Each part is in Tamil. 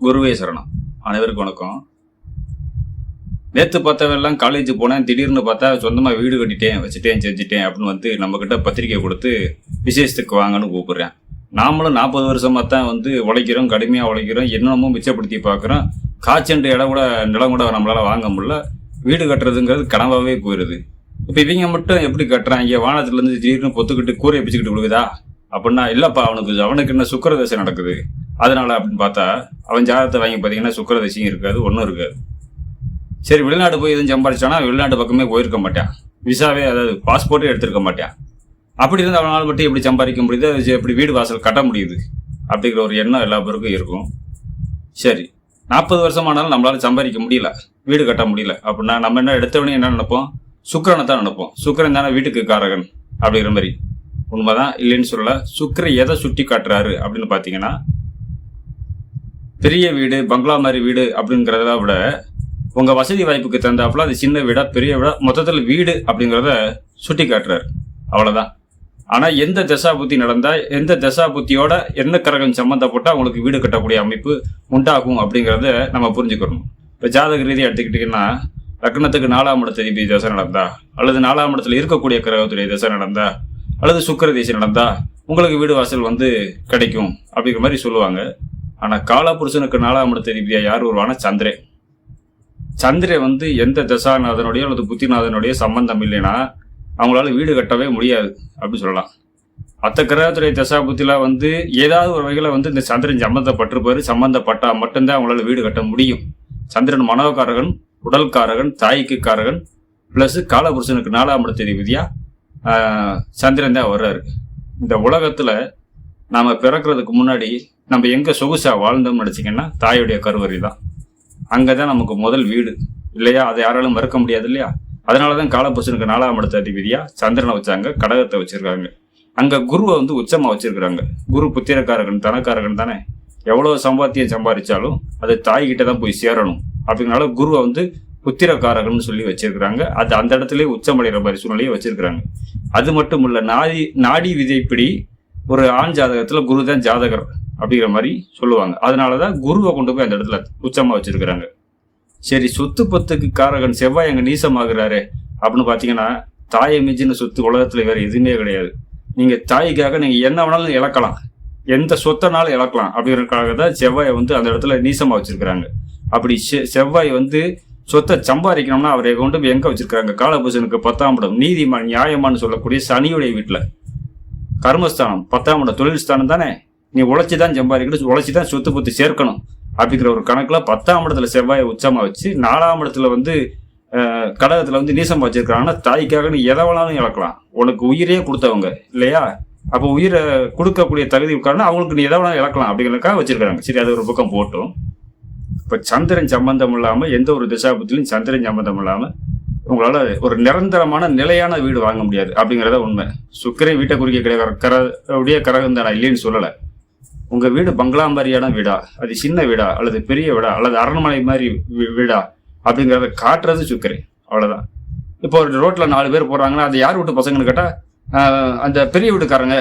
குருவே சரணம். அனைவருக்கும் வணக்கம். நேற்று பார்த்தவெல்லாம் காலேஜ் போனேன் திடீர்னு பார்த்தா சொந்தமாக வீடு கட்டிட்டேன் வச்சுட்டேன் செஞ்சுட்டேன் அப்படின்னு வந்து நம்மக்கிட்ட பத்திரிக்கை கொடுத்து விசேஷத்துக்கு வாங்கன்னு கூப்பிடுறேன். நாமளும் நாற்பது வருஷமாக தான் வந்து உழைக்கிறோம் கடுமையாக உழைக்கிறோம் என்னென்னமோ மிச்சப்படுத்தி பார்க்குறோம். காய்ச்சண்டு இடம் கூட நிலம் கூட நம்மளால் வாங்க முடியல. வீடு கட்டுறதுங்கிறது கனவாகவே போயிடுது இப்போ இவங்க மட்டும் எப்படி கட்டுறாங்க? வானத்துலேருந்து திடீர்னு பொத்துக்கிட்டு கூரையை பிச்சுக்கிட்டு கொடுக்குதா அப்படின்னா இல்லைப்பா அவனுக்கு அவனுக்கு என்ன சுக்கர தசை நடக்குது? அதனால அப்படின்னு பார்த்தா அவன் ஜாதகத்தை வாங்கி பார்த்தீங்கன்னா சுக்கரதசையும் இருக்காது ஒன்றும் இருக்காது. சரி வெளிநாடு போய் எதுவும் சம்பாதிச்சானா வெளிநாட்டு பக்கமே போயிருக்க மாட்டான். விசாவே அதாவது பாஸ்போர்ட்டே எடுத்திருக்க மாட்டான். அப்படி இருந்து அவனால் மட்டும் எப்படி சம்பாதிக்க முடியுது? எப்படி வீடு வாசல் கட்ட முடியுது. அப்படிங்கிற ஒரு எண்ணம் எல்லா பேருக்கும் இருக்கும். சரி நாற்பது வருஷமானாலும் நம்மளால சம்பாதிக்க முடியல வீடு கட்ட முடியல. அப்படின்னா நம்ம என்ன எடுத்தவனே என்ன நினைப்போம்? சுக்கிரனை தான் நினைப்போம். சுக்கிரன் தானே வீட்டுக்கு காரகன் அப்படிங்கிற மாதிரி. உண்மைதான் இல்லைன்னு சொல்லல. சுக்கரை எதை சுட்டி காட்டுறாரு அப்படின்னு பார்த்தீங்கன்னா பெரிய வீடு பங்களா மாதிரி வீடு அப்படிங்கிறத விட உங்க வசதி வாய்ப்புக்கு தந்தாப்புல அது சின்ன வீடா பெரிய வீடா மொத்தத்தில் வீடு அப்படிங்கிறத சுட்டி காட்டுறாரு அவ்வளவுதான். ஆனா எந்த தசா புத்தி நடந்தா எந்த தசா புத்தியோட என்ன கிரகம் சம்மந்தப்பட்டால் உங்களுக்கு வீடு கட்டக்கூடிய அமைப்பு உண்டாகும் அப்படிங்கிறத நம்ம புரிஞ்சுக்கணும். இப்போ ஜாதக ரீதியாக எடுத்துக்கிட்டிங்கன்னா லக்னத்துக்கு நாலாம் இடத்த அதிபதி தசை நடந்தா அல்லது நாலாம் இடத்துல இருக்கக்கூடிய கிரகத்துடைய தசை நடந்தா அல்லது சுக்கர தேசம் நடந்தா உங்களுக்கு வீடு வாசல் வந்து கிடைக்கும் அப்படிங்கிற மாதிரி சொல்லுவாங்க. ஆனால் காலபுருஷனுக்கு நாலாம் இடத்து அதிபதியா யார்? வருவானா சந்திரன் சந்திரே. வந்து எந்த தசாநாதனுடைய அல்லது புத்திநாதனுடைய சம்பந்தம் இல்லைன்னா அவங்களால வீடு கட்டவே முடியாது அப்படின்னு சொல்லலாம். அத்த கிரகத்துடைய தசா புத்தில வந்து ஏதாவது ஒரு வகையில் வந்து இந்த சந்திரன் சம்மந்தப்பட்டிருப்பாரு சம்மந்தப்பட்டால் மட்டும்தான் அவங்களால வீடு கட்ட முடியும். சந்திரன் மனோகாரகன் உடல்காரகன் தாய்க்கு காரகன் ப்ளஸ் காலபுருஷனுக்கு நாலாம் இடத்து அதிபதியா சந்திரன் தான் வர்றாரு. இந்த உலகத்தில் நாம் பிறக்கிறதுக்கு முன்னாடி நம்ம எங்கே சொகுசாக வாழ்ந்தோம்னு நினைச்சீங்கன்னா தாயுடைய கருவறை தான் அங்கே தான் நமக்கு முதல் வீடு. இல்லையா? அதை யாராலும் மறுக்க முடியாது இல்லையா? அதனாலதான் காலபுருஷனுக்கு நாலாம் இடத்த அதிபதியாக சந்திரனை வச்சாங்க கடகத்தை வச்சுருக்காங்க. அங்கே குருவை வந்து உச்சமாக வச்சுருக்குறாங்க. குரு புத்திரக்காரகன் தனக்காரகன் தானே. எவ்வளோ சம்பாத்தியம் சம்பாதிச்சாலும் அது தாய்கிட்ட தான் போய் சேரணும். அப்படிங்கனால குருவை வந்து புத்திரக்காரகன் சொல்லி வச்சிருக்கிறாங்க. அது அந்த இடத்துல உச்சமடைகிற மாதிரி சூழ்நிலையை வச்சிருக்கிறாங்க. அது மட்டும் இல்லை நாடி நாடி விதைப்படி ஒரு ஆண் ஜாதகத்துல குரு தான் ஜாதகர் அப்படிங்கிற மாதிரி சொல்லுவாங்க. அதனாலதான் குருவை கொண்டு போய் அந்த இடத்துல உச்சமா வச்சிருக்கிறாங்க. சரி சொத்து பத்துக்கு காரகன் செவ்வாய் அங்க நீசமாகிறாரு அப்படின்னு பாத்தீங்கன்னா தாயை மிஞ்சின சொத்து உலகத்துல வேற எதுவுமே கிடையாது. நீங்க தாய்க்காக நீங்க என்ன வேணாலும் இழக்கலாம். எந்த சொத்தனாலும் இழக்கலாம் அப்படிங்கிறதுக்காக தான் செவ்வாயை வந்து அந்த இடத்துல நீசமா வச்சிருக்கிறாங்க. அப்படி செ- செவ்வாய் வந்து சொத்தை சம்பாதிக்கணும்னா அவரை கொண்டு போய் எங்க வச்சிருக்காங்க காலபூசனுக்கு பத்தாம் படம் நீதிமான் நியாயமான்னு சொல்லக்கூடிய சனியுடைய வீட்டுல. கர்மஸ்தானம் பத்தாம் இடம் தொழில் ஸ்தானம் தானே? நீ உழைச்சி தான் சம்பாதிக்கணும் உழைச்சி தான் சொத்து பத்து சேர்க்கணும். அப்படிங்கிற ஒரு கணக்கில் பத்தாம் இடத்துல செவ்வாயை உச்சமாக வச்சு நாலாம் இடத்துல வந்து கடகத்தில் வந்து நீசம் வச்சிருக்காங்கன்னா தாய்க்காக நீ எதை வேணாலும் இழக்கலாம். உனக்கு உயிரே கொடுத்தவங்க இல்லையா? அப்போ உயிரை கொடுக்கக்கூடிய தகுதி காரணம் அவங்களுக்கு நீ எதை வேணாலும் இழக்கலாம் அப்படிங்கிறக்காக வச்சிருக்காங்க சரி அது ஒரு பக்கம் போட்டோம். இப்போ சந்திரன் சம்பந்தம் இல்லாமல் எந்த ஒரு திசாபத்திலையும் சந்திரன் சம்பந்தம் இல்லாமல் உங்களால ஒரு நிரந்தரமான நிலையான வீடு வாங்க முடியாது அப்படிங்கிறத உண்மை. சுக்கரை வீட்டை குறிக்க கிடையாது. கர உடைய கரகம் தானா. இல்லைன்னு சொல்லலை. உங்க வீடு பங்களா மாதிரியான வீடா? அது சின்ன வீடா? அல்லது பெரிய வீடா? அல்லது அரண்மனை மாதிரி வீடா? அப்படிங்கிறத காட்டுறது சுக்கரை அவ்வளவுதான். இப்போ ஒரு ரோட்ல நாலு பேர் போறாங்கன்னா அது யார் வீட்டு பசங்கன்னு கேட்டா அந்த பெரிய வீட்டுக்காரங்க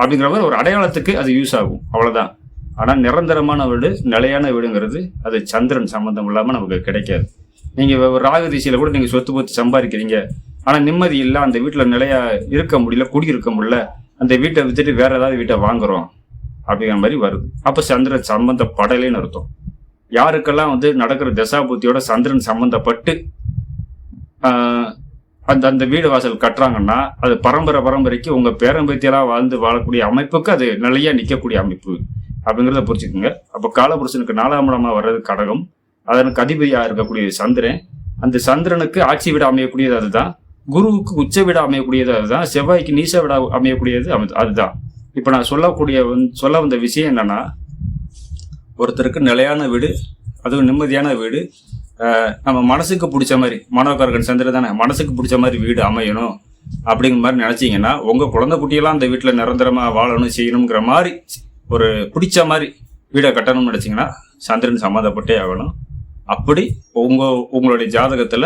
அப்படிங்கிற மாதிரி ஒரு அடையாளத்துக்கு அது யூஸ் ஆகும். அவ்வளவுதான். ஆனா நிரந்தரமான வீடு நிலையான வீடுங்கிறது அது சந்திரன் சம்பந்தம் இல்லாம நமக்கு கிடைக்காது. நீங்க ஒரு ராகு திசையில கூட நீங்க சொத்து பத்து சம்பாதிக்கிறீங்க. ஆனா நிம்மதி இல்ல அந்த வீட்டுல நிலையா இருக்க முடியல குடியிருக்க முடியல அந்த வீட்டை வித்துட்டு வேற ஏதாவது வீட்டை வாங்குறோம் அப்படிங்கிற மாதிரி வருது. அப்ப சந்திரன் சம்பந்தப்படலைன்னு அர்த்தம். யாருக்கெல்லாம் வந்து நடக்கிற தசாபுத்தியோட சந்திரன் சம்பந்தப்பட்டு அந்த அந்த வீடு வாசல் கட்டுறாங்கன்னா அது பரம்பரை பரம்பரைக்கு உங்க பேரம்பத்தியெல்லாம் வாழ்ந்து வாழக்கூடிய அமைப்புக்கு அது நிலையா நிக்கக்கூடிய அமைப்பு. அப்படிங்கிறத புரிச்சுக்கோங்க அப்ப காலபுருஷனுக்கு நாலாம் இடமா வர்றது கடகம். அதனுக்கு அதிபதியாக இருக்கக்கூடிய சந்திரன் அந்த சந்திரனுக்கு ஆட்சி விட அமையக்கூடியது அதுதான். குருவுக்கு உச்ச விட அமையக்கூடியது அதுதான். செவ்வாய்க்கு நீச விட அமையக்கூடியது அதுதான். இப்போ நான் சொல்லக்கூடிய வந்து- சொல்ல வந்த விஷயம் என்னன்னா ஒருத்தருக்கு நிலையான வீடு அதுவும் நிம்மதியான வீடு நம்ம மனசுக்கு பிடிச்ச மாதிரி மனோகரகன் சந்திர தானே மனசுக்கு பிடிச்ச மாதிரி வீடு அமையணும் அப்படிங்கிற மாதிரி நினச்சிங்கன்னா உங்கள் குழந்தை குட்டியெல்லாம் அந்த வீட்டில் நிரந்தரமாக வாழணும் செய்யணுங்கிற மாதிரி ஒரு பிடிச்ச மாதிரி வீடை கட்டணும்னு நினச்சிங்கன்னா சந்திரன் சம்மந்தப்பட்டே ஆகணும். அப்படி உங்க உங்களுடைய ஜாதகத்துல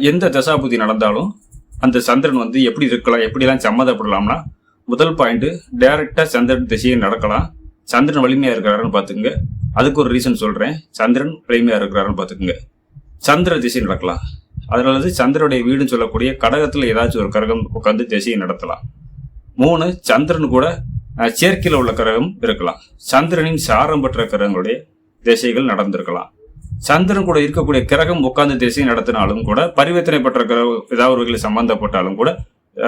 எந்த தசாபுதி நடந்தாலும் அந்த சந்திரன் வந்து எப்படி இருக்கலாம் எப்படிலாம் சம்மதப்படலாம்னா முதல் பாயிண்ட் டைரக்டா சந்திரன் திசையை நடக்கலாம். சந்திரன் வலிமையா இருக்கிறாருன்னு பாத்துங்க அதுக்கு ஒரு ரீசன் சொல்றேன். சந்திரன் வலிமையா இருக்கிறாருன்னு பார்த்துக்குங்க. சந்திர திசை நடக்கலாம். அதனால சந்திரனுடைய வீடுன்னு சொல்லக்கூடிய கடகத்துல ஏதாச்சும் ஒரு கிரகம் உட்காந்து திசையை நடத்தலாம். மூணு சந்திரன் கூட சேர்க்கையில் உள்ள கிரகம் இருக்கலாம். சந்திரனின் சாரம் பெற்ற கிரகங்களுடைய திசைகள் நடந்திருக்கலாம். சந்திரன் கூட இருக்கக்கூடிய கிரகம் உட்கார்ந்து திசை நடத்தினாலும் கூட பரிவர்த்தனை பெற்ற கிரகம் ஏதாவது ஒரு வகையில் சம்பந்தப்பட்டாலும் கூட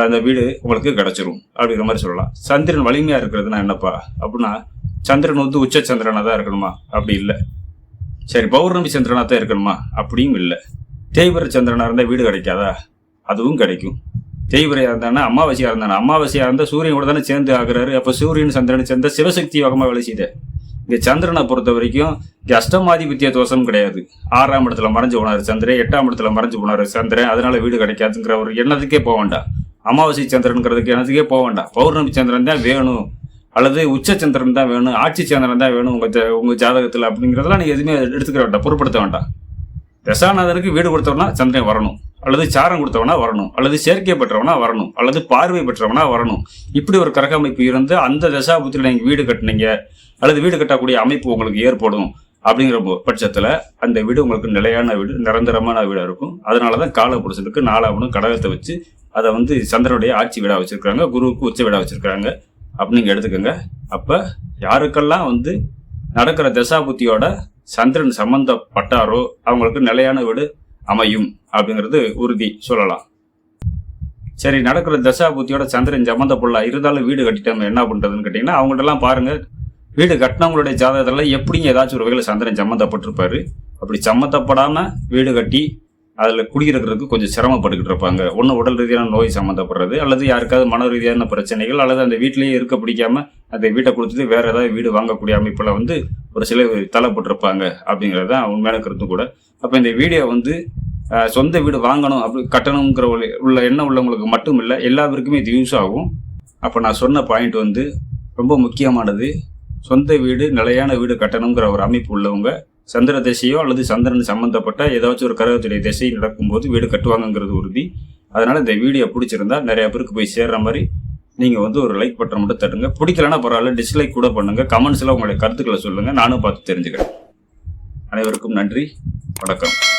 அந்த வீடு உங்களுக்கு கிடைச்சிரும். அப்படிங்கிற மாதிரி சொல்லலாம். சந்திரன் வலிமையா இருக்கிறதுனா என்னப்பா? அப்படின்னா சந்திரன் வந்து உச்ச சந்திரனா தான் இருக்கணுமா? அப்படி இல்லை. சரி பௌர்ணமி சந்திரனா தான் இருக்கணுமா? அப்படியும் இல்லை. தேய்பிர சந்திரனா இருந்தால் வீடு கிடைக்காதா? அதுவும் கிடைக்கும். தேய்பிரையா இருந்தானா அமாவாசையா இருந்தானா? அமாவாசையா இருந்தால் சூரியன் கூட தானே சேர்ந்து ஆகுறாரு. அப்போ சூரியன் சந்திரன் சேர்ந்த சிவசக்தி வகமாக வேலை செய்யுது. இங்கே சந்திரனை பொறுத்த வரைக்கும் இங்கே அஷ்டமாதிபத்திய தோஷம் கிடையாது. ஆறாம் இடத்துல மறைஞ்சு போனார் சந்திரன் எட்டாம் இடத்துல மறைஞ்சு போனார் சந்திரன். அதனால வீடு கிடைக்காதுங்கிற ஒரு எண்ணத்துக்கே போக வேண்டாம். அமாவாசை சந்திரனுங்கிறதுக்கு எண்ணத்துக்கே போக வேண்டாம். பௌர்ணமி சந்திரன் தான் வேணும். அல்லது உச்ச சந்திரன் தான் வேணும். ஆட்சி சந்திரன் தான் வேணும் உங்கள் உங்கள் ஜாதகத்தில் அப்படிங்கிறதெல்லாம் நீங்கள் எதுவுமே எடுத்துக்கிற வேண்டாம். பொருட்படுத்த வேண்டாம். தசாநாதனுக்கு வீடு கொடுத்தவனா சந்திரன் வரணும். அல்லது சாரம் கொடுத்தவனா வரணும். அல்லது சேர்க்கை பெற்றவனா வரணும். அல்லது பார்வை பெற்றவனா வரணும். இப்படி ஒரு கரகமைப்பு இருந்து அந்த தசாபுத்தியில் நீங்கள் வீடு கட்டினீங்க. அல்லது வீடு கட்டக்கூடிய அமைப்பு உங்களுக்கு ஏற்படும் அப்படிங்கிற பட்சத்தில் அந்த வீடு உங்களுக்கு நிலையான வீடு நிரந்தரமான வீடாக இருக்கும். அதனால தான் கால புருஷனுக்கு நாலாவணும் கடகத்தை வச்சு அதை வந்து சந்திரனுடைய ஆட்சி வீடாக வச்சுருக்காங்க குருவுக்கு உச்ச வீடாக வச்சுருக்காங்க அப்படின்னு எடுத்துக்கோங்க. அப்போ யாருக்கெல்லாம் வந்து நடக்கிற தசாபுத்தியோட சந்திரன் சம்பந்தப்பட்டாரோ அவங்களுக்கு நிலையான வீடு அமையும் அப்படிங்கிறது உறுதி சொல்லலாம். சரி நடக்கிற தசாபுத்தியோட சந்திரன் சம்மந்தப்படல இருந்தாலும் வீடு கட்டிட்டோம் என்ன பண்ணுறதுன்னு கேட்டிங்கன்னா அவங்கள்ட்டலாம் பாருங்கள் வீடு கட்டினவங்களுடைய ஜாதகத்தில் எப்படியும் ஏதாச்சும் ஒரு வகையில் சந்திரன் சம்மந்தப்பட்டிருப்பாரு. அப்படி சம்மந்தப்படாமல் வீடு கட்டி அதில் குடியிருக்கிறதுக்கு கொஞ்சம் சிரமப்பட்டுக்கிட்டு இருப்பாங்க. ஒன்று உடல் ரீதியான நோய் சம்மந்தப்படுறது அல்லது யாருக்காவது மன ரீதியான பிரச்சனைகள் அல்லது அந்த வீட்டிலேயே இருக்க பிடிக்காம அந்த வீட்டை கொடுத்துட்டு வேற ஏதாவது வீடு வாங்கக்கூடிய அமைப்பில் வந்து ஒரு சில தலைப்பட்டிருப்பாங்க அப்படிங்கிறது தான் உண்மையான கருத்து கூட. அப்போ இந்த வீடியோ வந்து சொந்த வீடு வாங்கணும் அப்படி கட்டணுங்கிற உள்ள உள்ள எண்ணம் உள்ளவங்களுக்கு மட்டும் இல்லை எல்லாருக்குமே இது யூஸ் ஆகும். அப்போ நான் சொன்ன பாயிண்ட் வந்து ரொம்ப முக்கியமானது. சொந்த வீடு நிலையான வீடு கட்டணுங்கிற ஒரு அமைப்பு உள்ளவங்க சந்திர திசையோ அல்லது சந்திரன் சம்பந்தப்பட்ட ஏதாச்சும் ஒரு கரகத்துடைய திசை நடக்கும்போது வீடு கட்டுவாங்கங்கிறது உறுதி. அதனால இந்த வீடியோ பிடிச்சிருந்தா நிறைய பேருக்கு போய் சேர்ற மாதிரி நீங்க வந்து ஒரு லைக் பட்டன் மட்டும் தட்டுங்க. பிடிக்கலன்னா பரவாயில்ல டிஸ்லைக் கூட பண்ணுங்க. கமெண்ட்ஸ்ல உங்களுடைய கருத்துக்களை சொல்லுங்க. நானும் பார்த்து தெரிஞ்சுக்கிறேன். அனைவருக்கும் நன்றி. வணக்கம்.